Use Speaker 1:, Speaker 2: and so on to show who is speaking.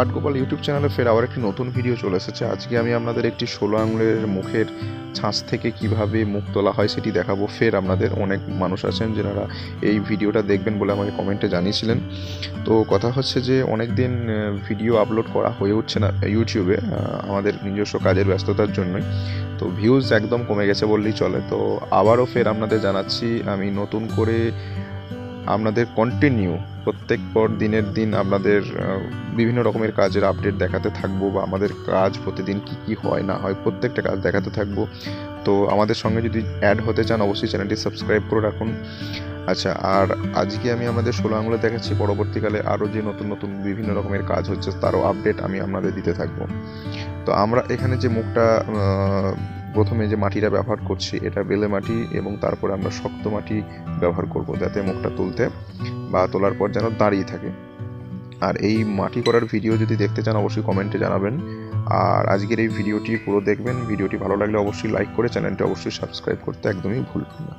Speaker 1: আর্টগোপাল YouTube চ্যানেলে ফের আবার একটি নতুন ভিডিও চলে এসেছে। আজকে আমি আপনাদের একটি ষোলো আঙুলের মুখের ছাঁচ থেকে কীভাবে মুখ তোলা হয় সেটি দেখাবো। ফের আপনাদের অনেক মানুষ আছেন যারা এই ভিডিওটা দেখবেন বলে আমাকে কমেন্টে জানিয়েছিলেন। তো কথা হচ্ছে যে অনেক দিন ভিডিও আপলোড করা হয়ে উঠছে না ইউটিউবে আমাদের নিজস্ব কাজের ব্যস্ততার জন্যই। তো ভিউজ একদম কমে গেছে বললেই চলে। তো আবারও ফের আপনাদের জানাচ্ছি, আমি নতুন করে আপনাদের কন্টিনিউ প্রত্যেক পর দিনের দিন আপনাদের বিভিন্ন রকমের কাজের আপডেট দেখাতে থাকব বা আমাদের কাজ প্রতিদিন কি কি হয় না হয় প্রত্যেকটা কাজ দেখাতে থাকব। তো আমাদের সঙ্গে যদি অ্যাড হতে চান, অবশ্যই চ্যানেলটি সাবস্ক্রাইব করে রাখুন। আচ্ছা আর আজকে আমি আমাদের ষোলো আঙুলে দেখাচ্ছি, পরবর্তীকালে আরও যে নতুন নতুন বিভিন্ন রকমের কাজ হচ্ছে, তারও আপডেট আমি আপনাদের দিতে থাকব। তো আমরা এখানে যে মুখটা প্রথমে যে মাটিটা ব্যবহার করছি, এটা বেলে মাটি এবং তারপরে আমরা শক্ত মাটি ব্যবহার করব, যাতে মুখটা তুলতে বা তোলার পর যেন দাঁড়িয়ে থাকে। আর এই মাটি করার ভিডিও যদি দেখতে চান, অবশ্যই কমেন্টে জানাবেন। আর আজকের এই ভিডিওটি পুরো দেখবেন। ভিডিওটি ভালো লাগলে অবশ্যই লাইক করে চ্যানেলটি অবশ্যই সাবস্ক্রাইব করতে একদমই ভুলবেন না।